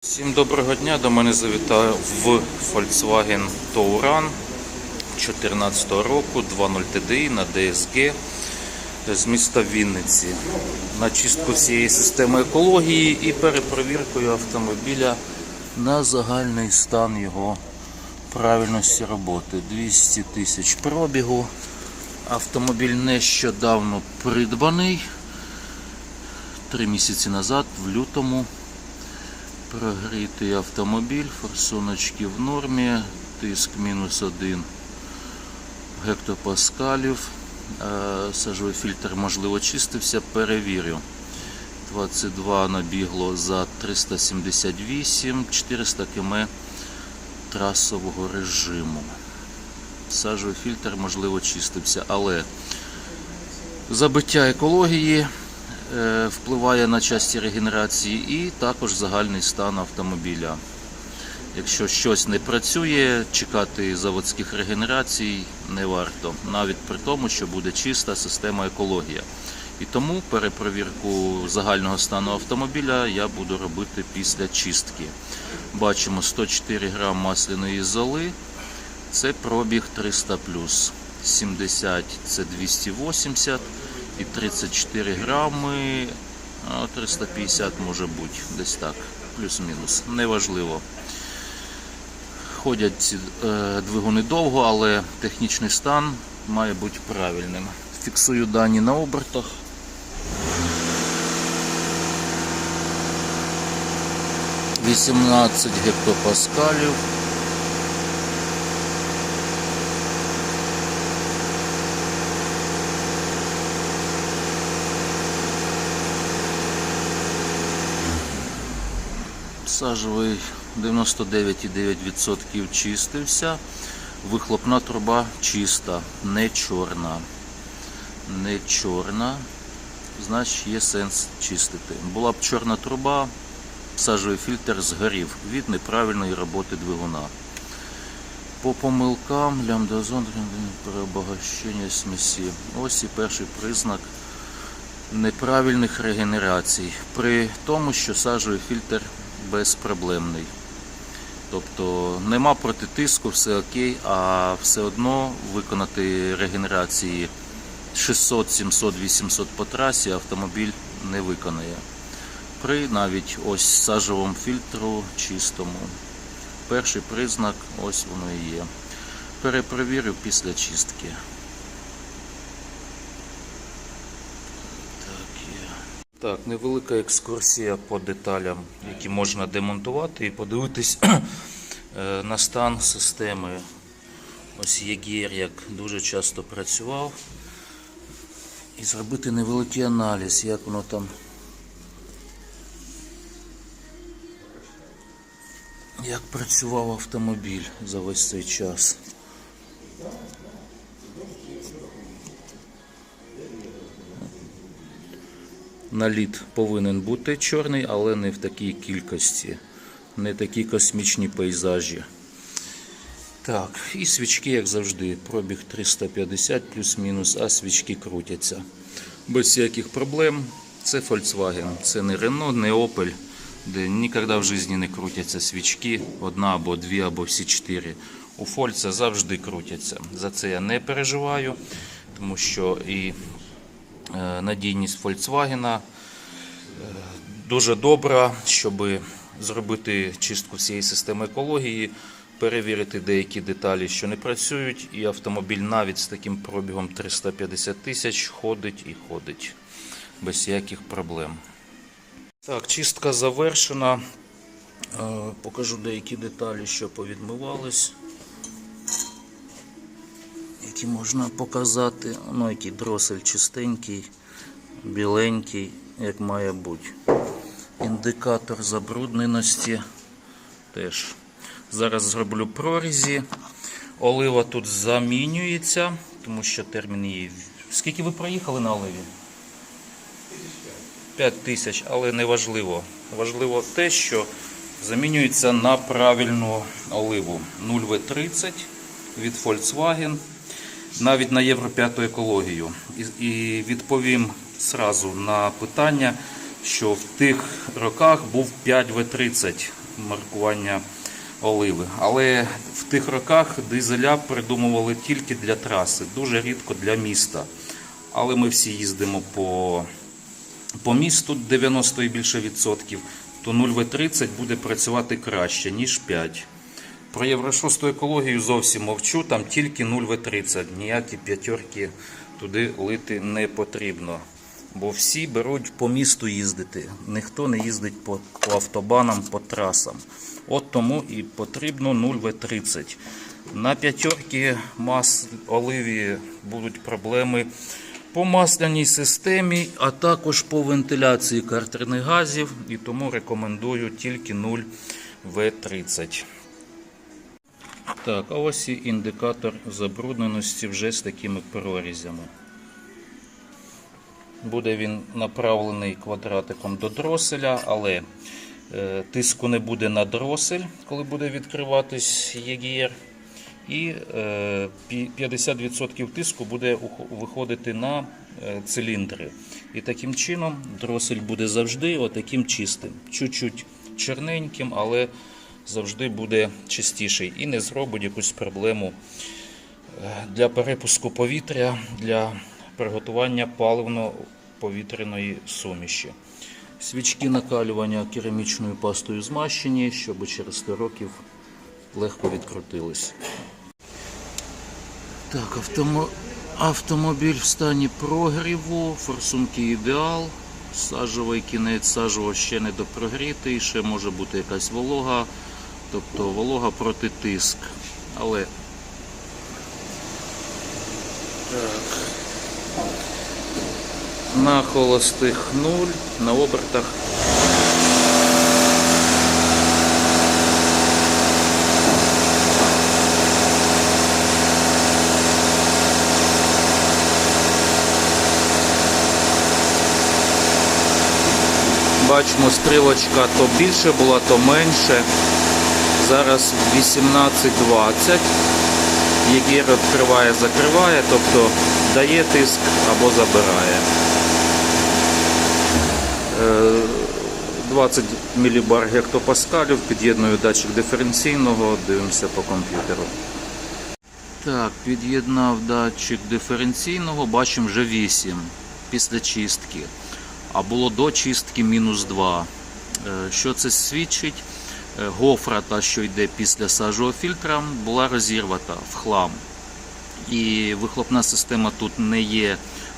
Всім доброго дня. До мене завітав в Volkswagen Touran 2014 року 2.0 TDI на DSG з міста Вінниці на чистку всієї системи екології і перепровіркою автомобіля на загальний стан його правильності роботи. 200 тисяч пробігу. Автомобіль нещодавно придбаний. Три місяці назад, в лютому. Прогрітий автомобіль, форсуночки в нормі, тиск мінус 1 гектопаскалів. Е, Сажовий фільтр, можливо, чистився, перевірю. 22 набігло за 378, 400 км трасового режиму. Сажовий фільтр, можливо, чистився, але забиття екології впливає на часті регенерації і також загальний стан автомобіля. Якщо щось не працює, чекати заводських регенерацій не варто, навіть при тому, що буде чиста система екологія. І тому перепровірку загального стану автомобіля я буду робити після чистки. Бачимо 104 грам масляної золи, це пробіг 300 70 це 280 і 34 грами, а 350 може бути, десь так, плюс-мінус, неважливо. Ходять ці е, двигуни довго, але технічний стан має бути правильним. Фіксую дані на обертах. Вісімнадцять гектопаскалів. Сажовий 99,9% чистився. Вихлопна труба чиста, не чорна. Не чорна. Значить є сенс чистити. Була б чорна труба, сажовий фільтр згорів від неправильної роботи двигуна. По помилкам лямбдазон переобогащення смісі. Ось і перший признак неправильних регенерацій. При тому, що сажовий фільтр безпроблемний. Тобто нема протитиску, все окей, а все одно виконати регенерації 600, 700, 800 по трасі автомобіль не виконає. При навіть ось сажовому фільтру чистому. Перший признак ось воно і є. Перепровірю після чистки. Так, є. Так, невелика екскурсія по деталям, які можна демонтувати і подивитись е, на стан системи. Ось Єгір як дуже часто працював. І зробити невеликий аналіз, як воно там. Як працював автомобіль за весь цей час. Наліт повинен бути чорний, але не в такій кількості, не такі космічні пейзажі. Так, і свічки, як завжди, пробіг 350 плюс-мінус, а свічки крутяться. Без всяких проблем. Це Volkswagen, це не Renault, не Opel, де ніколи в житті не крутяться свічки, одна або дві, або всі чотири. У Фольца завжди крутяться. За це я не переживаю, тому що і надійність Volkswagen е, дуже добра, щоб зробити чистку всієї системи екології, перевірити деякі деталі, що не працюють, і автомобіль навіть з таким пробігом 350 тисяч ходить і ходить без всяких проблем. Так, чистка завершена. Е, Покажу деякі деталі, що повідмивались. Які можна показати. Ну, який дросель чистенький, біленький, як має бути. Індикатор забрудненості теж. Зараз зроблю прорізі. Олива тут замінюється, тому що термін її. Скільки ви проїхали на оливі? 5 тисяч, але не важливо. Важливо те, що замінюється на правильну оливу 0В30 від Volkswagen, навіть на Євро 5 екологію. І відповім сразу на питання, що в тих роках був 5В30 маркування оливи. Але в тих роках дизеля придумували тільки для траси, дуже рідко для міста. Але ми всі їздимо по, по місту 90 і більше відсотків, то 0В30 буде працювати краще, ніж 5. Про Євро 6 екологію зовсім мовчу, там тільки 0В30, ніякі п'ятерки туди лити не потрібно. Бо всі беруть по місту їздити. Ніхто не їздить по, по автобанам, по трасам. От тому і потрібно 0В30. На п'ятерки мас оливі будуть проблеми по масляній системі, а також по вентиляції картерних газів. І тому рекомендую тільки 0В30. Так, а ось і індикатор забрудненості вже з такими прорізями. Буде він направлений квадратиком до дроселя, але е, тиску не буде на дросель, коли буде відкриватись ЄГР. І е, 50% тиску буде виходити на е, циліндри. І таким чином дросель буде завжди отаким чистим. Чуть-чуть чорненьким, але завжди буде чистіший і не зробить якусь проблему е, для перепуску повітря, для приготування паливно-повітряної суміші. Свічки накалювання керамічною пастою змащені, щоб через 100 років легко відкрутились. Так, автомо... автомобіль в стані прогріву, форсунки ідеал, сажовий кінець, сажово ще не допрогрітий, ще може бути якась волога, тобто волога проти тиск. Але так. на холостих нуль, на обертах Бачимо, стрілочка то більше була, то менше. Зараз 18.20. ЄГР відкриває, закриває, тобто дає тиск або забирає. Е, 20 мілібар гектопаскалів, під'єдную датчик диференційного, дивимося по комп'ютеру. Так, під'єднав датчик диференційного, бачимо вже 8 після чистки. А було до чистки мінус 2. Е, Що це свідчить? Гофра, та, що йде після сажового фільтра, була розірвата в хлам. І вихлопна система тут не є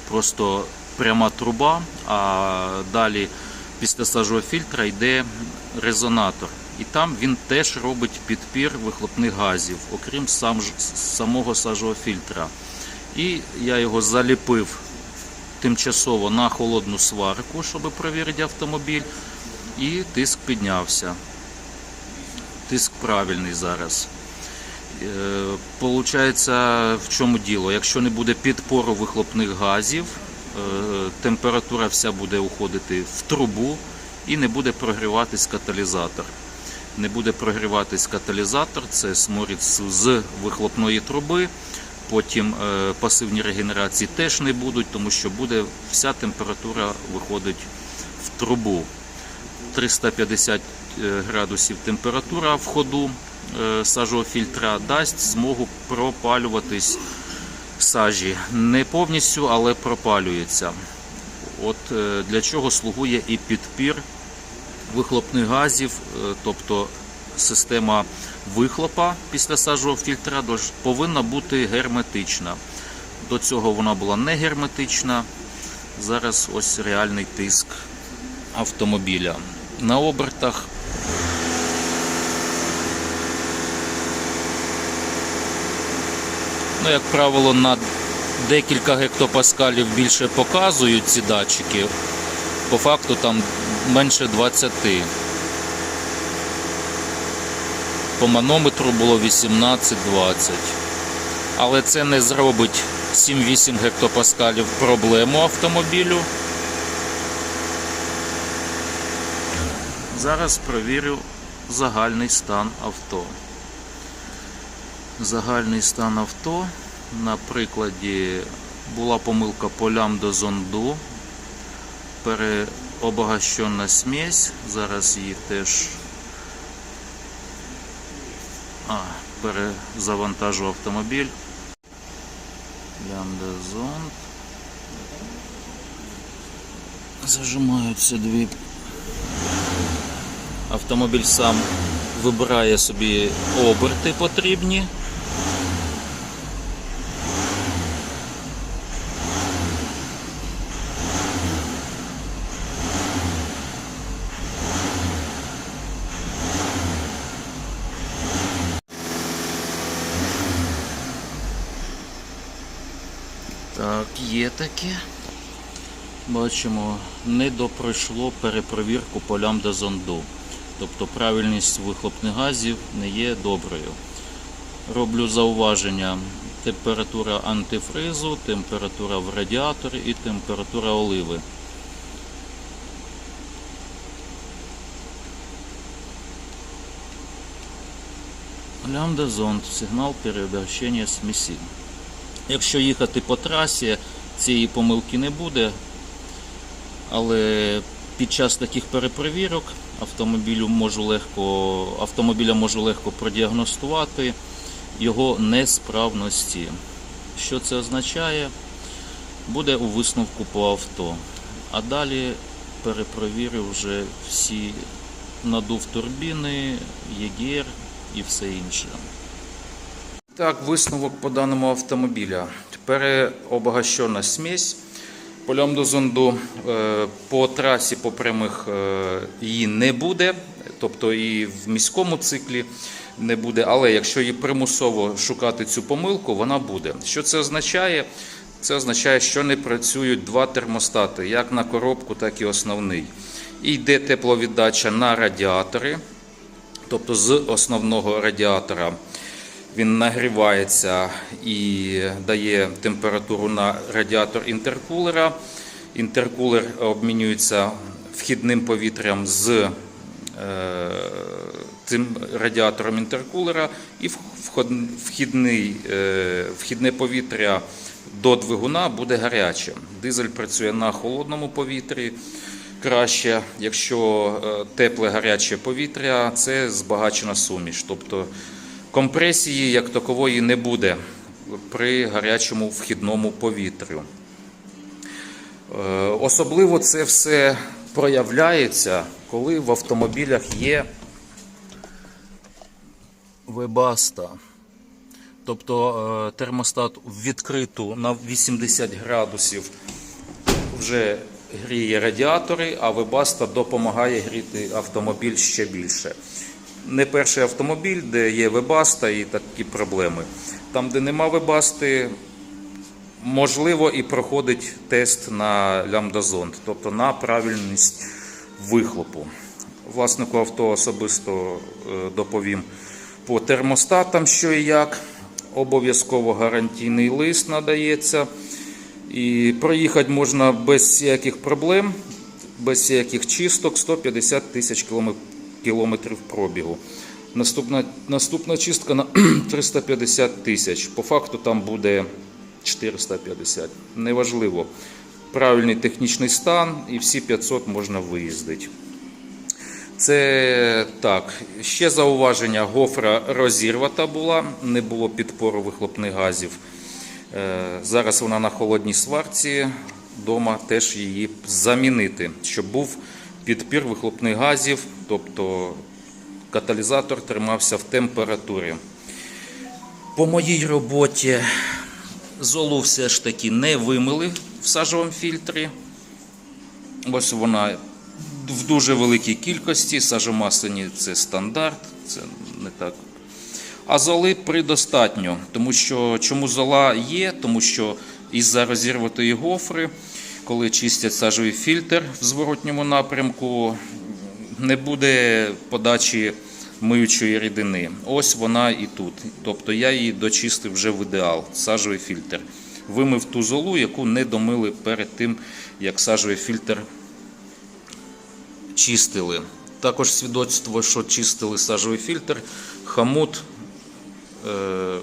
просто пряма труба, а далі після сажового фільтра йде резонатор. І там він теж робить підпір вихлопних газів, окрім сам, самого сажового фільтра. І я його заліпив тимчасово на холодну сварку, щоб перевірити автомобіль, і тиск піднявся. Тиск правильний зараз. Е, Получається, в чому діло? Якщо не буде підпору вихлопних газів, е, температура вся буде уходити в трубу і не буде прогріватись каталізатор. Не буде прогріватись каталізатор, це сморід з- вихлопної труби. Потім е, пасивні регенерації теж не будуть, тому що буде вся температура виходить в трубу. 350 е, градусів температура в ходу е, сажового фільтра дасть змогу пропалюватись сажі. Не повністю, але пропалюється. От е, для чого слугує і підпір вихлопних газів, е, тобто система вихлопа після сажового фільтра повинна бути герметична. До цього вона була не герметична. Зараз ось реальний тиск автомобіля. На обертах Ну, як правило, на декілька гектопаскалів більше показують ці датчики. По факту там менше 20. По манометру було 18-20. Але це не зробить 7-8 гектопаскалів проблему автомобілю. Зараз провірю загальний стан авто. Загальний стан авто. На прикладі була помилка по лямбда зонду. Переобогащена смесь. Зараз її теж А, перезавантажу автомобіль. Лямда зонд. Зажимаються дві. Автомобіль сам вибирає собі оберти потрібні. Так, є таке. Бачимо, не допройшло перепровірку по лямбда зонду. Тобто правильність вихлопних газів не є доброю. Роблю зауваження. Температура антифризу, температура в радіаторі і температура оливи. Лямбда зонд, сигнал переобращення смісі. Якщо їхати по трасі, цієї помилки не буде, але під час таких перепровірок автомобілю можу легко, автомобіля можу легко продіагностувати його несправності. Що це означає? Буде у висновку по авто. А далі перепровірю вже всі надув турбіни, ЄГР і все інше. Так, висновок по даному автомобіля. Переобогащена смесь. По лямбдозонду е, по трасі по прямих е, її не буде, тобто і в міському циклі не буде. Але якщо її примусово шукати цю помилку, вона буде. Що це означає? Це означає, що не працюють два термостати, як на коробку, так і основний. І йде тепловіддача на радіатори, тобто з основного радіатора він нагрівається і дає температуру на радіатор інтеркулера. Інтеркулер обмінюється вхідним повітрям з е, цим радіатором інтеркулера, і вхідний, е, вхідне повітря до двигуна буде гарячим. Дизель працює на холодному повітрі. Краще, якщо е, тепле гаряче повітря, це збагачена суміш. Тобто компресії як такової не буде при гарячому вхідному повітрю. Е, Особливо це все проявляється, коли в автомобілях є вебаста. Тобто е, термостат відкриту на 80 градусів вже гріє радіатори, а вебаста допомагає гріти автомобіль ще більше. Не перший автомобіль, де є вебаста і такі проблеми. Там, де нема вебасти, можливо і проходить тест на лямбдазонд, тобто на правильність вихлопу. Власнику авто особисто е, доповім по термостатам, що і як. Обов'язково гарантійний лист надається. І проїхати можна без всяких проблем, без всяких чисток 150 тисяч кіломе- кілометрів пробігу. Наступна, наступна чистка на 350 тисяч. По факту там буде 450. Неважливо. Правильний технічний стан і всі 500 можна виїздити. Це так. Ще зауваження: гофра розірвата була, не було підпору вихлопних газів. Е, Зараз вона на холодній сварці. Дома теж її замінити, щоб був підпір вихлопних газів, тобто каталізатор тримався в температурі. По моїй роботі золу все ж таки не вимили в сажовому фільтрі. Ось вона в дуже великій кількості. Сажомасляні це стандарт, це не так. А золи предостатньо. Тому що чому зола є? Тому що із-за розірватої гофри, коли чистять сажовий фільтр в зворотньому напрямку, не буде подачі миючої рідини. Ось вона і тут. Тобто я її дочистив вже в ідеал, сажовий фільтр. Вимив ту золу, яку не домили перед тим, як сажовий фільтр чистили. Також свідоцтво, що чистили сажовий фільтр, хамут е,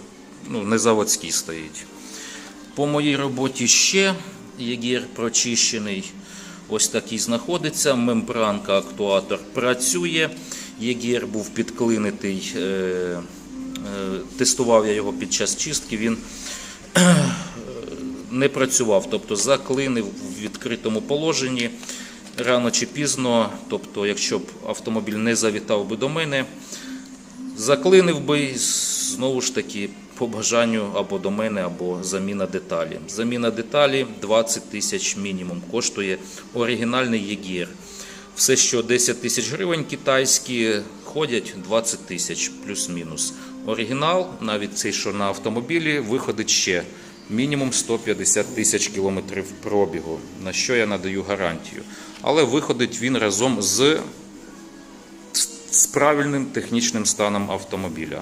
ну, не заводський стоїть. По моїй роботі ще єгір прочищений. Ось такий знаходиться. Мембранка актуатор працює. Єгір був підклинитий е, е, тестував я його під час чистки, він не працював, тобто заклинив в відкритому положенні рано чи пізно. Тобто, якщо б автомобіль не завітав би до мене, заклинив би знову ж таки по бажанню або до мене, або заміна деталі. Заміна деталі 20 тисяч мінімум коштує оригінальний ЄГІР. Все, що 10 тисяч гривень китайські, ходять 20 тисяч плюс-мінус. Оригінал, навіть цей, що на автомобілі, виходить ще мінімум 150 тисяч кілометрів пробігу, на що я надаю гарантію. Але виходить він разом з, з правильним технічним станом автомобіля.